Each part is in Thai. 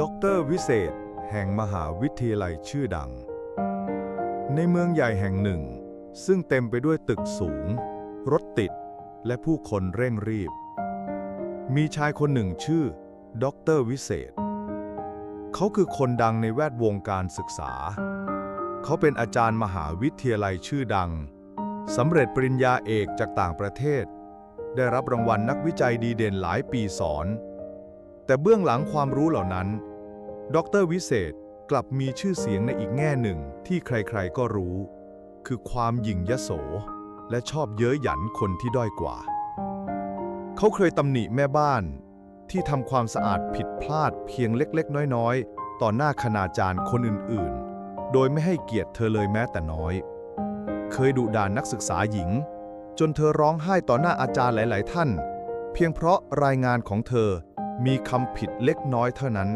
ด็อกเตอร์วิเศษ แห่งมหาวิทยาลัยชื่อดัง ในเมืองใหญ่แห่งหนึ่ง ซึ่งเต็มไปด้วยตึกสูง รถติด และผู้คนเร่งรีบ มีชายคนหนึ่งชื่อด็อกเตอร์วิเศษ เขาคือคนดังในแวดวงการศึกษา เขาเป็นอาจารย์มหาวิทยาลัยชื่อดังสำเร็จปริญญาเอกจากต่างประเทศ ได้รับรางวัลนักวิจัยดีเด่นหลายปีสอน แต่เบื้องหลังความรู้เหล่านั้น ดรวิเศษกลับมีชื่อเสียงในอีกแง่หนึ่งที่ใครๆก็รู้ คือความหยิ่งยโส และชอบเย้ยหยันคนที่ด้อยกว่า เขาเคยตำหนิแม่บ้าน ที่ทำความสะอาดผิดพลาดเพียงเล็กๆ น้อยๆ ต่อหน้าคณาจารย์คนอื่นๆ โดยไม่ให้เกียรติเธอเลยแม้แต่น้อย เคยดุด่านนักศึกษาหญิง จนเธอร้องไห้ต่อหน้าอาจารย์หลาย ๆ ท่าน เพียงเพราะรายงานของเธอมีคำผิดเล็กน้อยเท่านั้น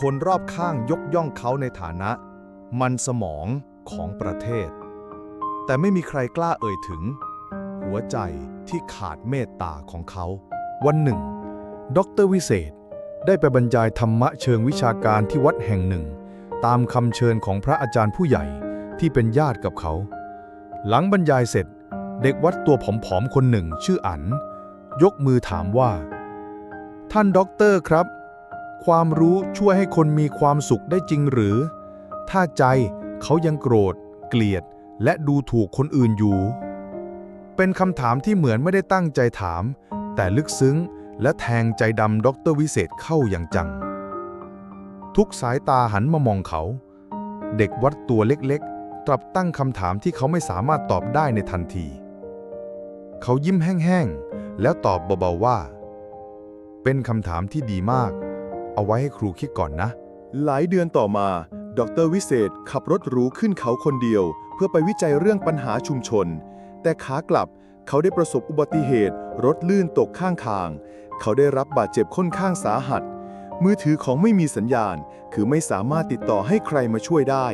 คนรอบข้างยกย่องเขาในฐานะ มันสมองของประเทศ แต่ไม่มีใครกล้าเอ่ยถึง หัวใจที่ขาดเมตตาของเขา วันหนึ่ง ดรวิเศษได้ไปบรรยายธรรมะเชิงวิชาการที่วัดแห่งหนึ่ง ตามคำเชิญของพระอาจารย์ผู้ใหญ่ที่เป็นญาติกับเขา หลังบรรยายเสร็จ เด็กวัดตัวผอมๆคนหนึ่งชื่ออัน ยกมือถามว่า ท่านด็อกเตอร์ครับ ความรู้ช่วยให้คนมีความสุขได้จริงหรือ ถ้าใจเขายังโกรธ เกลียด และดูถูกคนอื่นอยู่ เป็นคำถามที่เหมือนไม่ได้ตั้งใจถาม แต่ลึกซึ้งและแทงใจดำด็อกเตอร์วิเศษเข้าอย่างจัง ทุกสายตาหันมามองเขา เด็กวัดตัวเล็กๆกลับตั้งคำถามที่เขาไม่สามารถตอบได้ในทันที เขายิ้มแห้งๆ แล้วตอบเบาๆว่า เป็นคำถามที่ดีมาก เอาไว้ให้ครูคิดก่อนนะ หลายเดือนต่อมา ดรวิเศษขับรถหรูขึ้นเขาคนเดียว เพื่อไปวิจัยเรื่องปัญหาชุมชน แต่ขากลับเขาได้ประสบอุบัติเหตุ รถลื่นตกข้างทาง เขาได้รับบาดเจ็บค่อนข้างสาหัส มือถือของไม่มีสัญญาณ คือไม่สามารถติดต่อให้ใครมาช่วยได้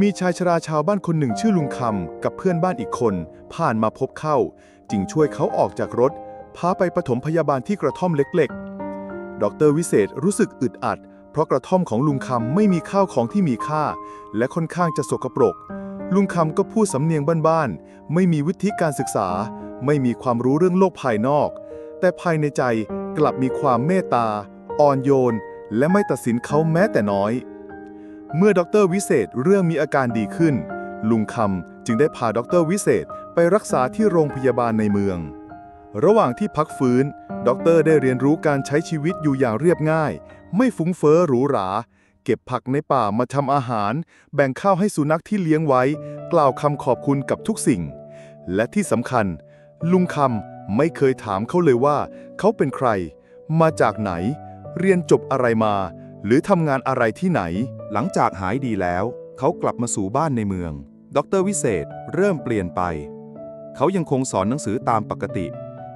มีชายชราชาวบ้านคนหนึ่งชื่อลุงคำกับเพื่อนบ้านอีกคน ผ่านมาพบเข้า จึงช่วยเขาออกจากรถ พาไปปฐมพยาบาลที่กระท่อมเล็กๆ ดรวิเศษรู้สึกอึดอัด เพราะกระท่อมของลุงคำไม่มีข้าวของที่มีค่า และค่อนข้างจะสกปรก ลุงคำก็พูดสำเนียงบ้านๆ ไม่มีวิธีการศึกษา ไม่มีความรู้เรื่องโลกภายนอก แต่ภายในใจกลับมีความเมตตา อ่อนโยน และไม่ตัดสินเขาแม้แต่น้อย เมื่อดรวิเศษเรื่องมีอาการดีขึ้น ลุงคำจึงได้พาดรวิเศษไปรักษาที่โรงพยาบาลในเมือง ระหว่างที่พักฟื้น ด็อกเตอร์ได้เรียนรู้การใช้ชีวิตอยู่อย่างเรียบง่าย ไม่ฟุ้งเฟ้อหรูหรา เก็บผักในป่ามาทำอาหาร แบ่งข้าวให้สุนัขที่เลี้ยงไว้ กล่าวคำขอบคุณกับทุกสิ่ง และที่สำคัญ ลุงคำไม่เคยถามเขาเลยว่า เขาเป็นใคร มาจากไหน เรียนจบอะไรมา หรือทำงานอะไรที่ไหน หลังจากหายดีแล้ว เขากลับมาสู่บ้านในเมือง ดรวิเศษเริ่มเปลี่ยนไป เขายังคงสอนหนังสือตามปกติ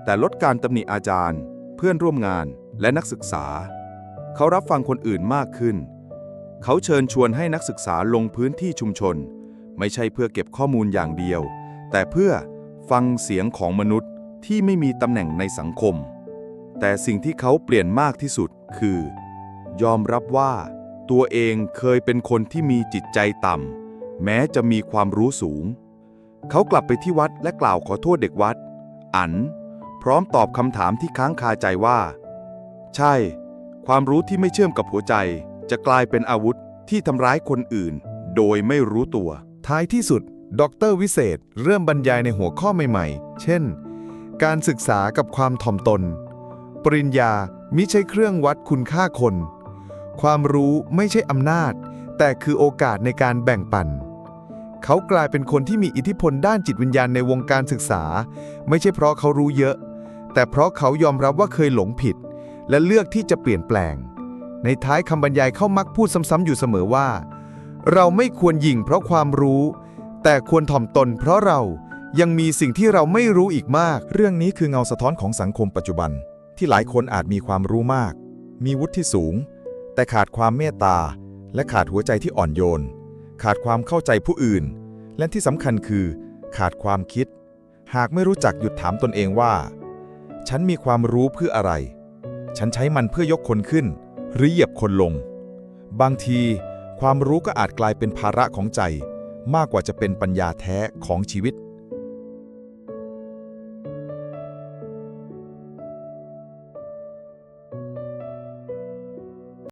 แต่ลดการตำหนิอาจารย์ เพื่อนร่วมงานและนักศึกษา เขารับฟังคนอื่นมากขึ้น เขาเชิญชวนให้นักศึกษาลงพื้นที่ชุมชน ไม่ใช่เพื่อเก็บข้อมูลอย่างเดียว แต่เพื่อฟังเสียงของมนุษย์ที่ไม่มีตำแหน่งในสังคม แต่สิ่งที่เขาเปลี่ยนมากที่สุดคือ ยอมรับว่า ตัวเองเคยเป็นคนที่มีจิตใจต่ำแม้จะมีความรู้สูง เขากลับไปที่วัดและกล่าวขอโทษเด็กวัด อัน พร้อมตอบคำถามที่ค้างคาใจว่า ใช่ ความรู้ที่ไม่เชื่อมกับหัวใจ จะกลายเป็นอาวุธที่ทำร้ายคนอื่น โดยไม่รู้ตัว ท้ายที่สุด ดรวิเศษ เริ่มบรรยายในหัวข้อใหม่ๆ เช่น การศึกษากับความถ่อมตน ปริญญามิใช่เครื่องวัดคุณค่าคน ความรู้ไม่ใช่อำนาจ แต่คือโอกาสในการแบ่งปันเขากลายเป็นคนที่มีอิทธิพลด้านจิตวิญญาณในวงการศึกษา ไม่ใช่เพราะเขารู้เยอะ แต่เพราะเขายอมรับว่าเคยหลงผิด และเลือกที่จะเปลี่ยนแปลง ในท้ายคำบรรยายเขามักพูดซ้ำๆอยู่เสมอว่า เราไม่ควรหยิ่งเพราะความรู้ แต่ควรถ่อมตนเพราะเรายังมีสิ่งที่เราไม่รู้อีกมาก เรื่องนี้คือเงาสะท้อนของสังคมปัจจุบัน ที่หลายคนอาจมีความรู้มาก มีวุฒิสูง แต่ขาดความเมตตา และขาดหัวใจที่อ่อนโยน ขาดความเข้าใจผู้อื่น และที่สำคัญคือ ขาดความคิด หากไม่รู้จักหยุดถามตนเองว่า ฉันมีความรู้เพื่ออะไร ฉันใช้มันเพื่อยกคนขึ้น หรือเหยียบคนลง บางที ความรู้ก็อาจกลายเป็นภาระของใจ มากกว่าจะเป็นปัญญาแท้ของชีวิต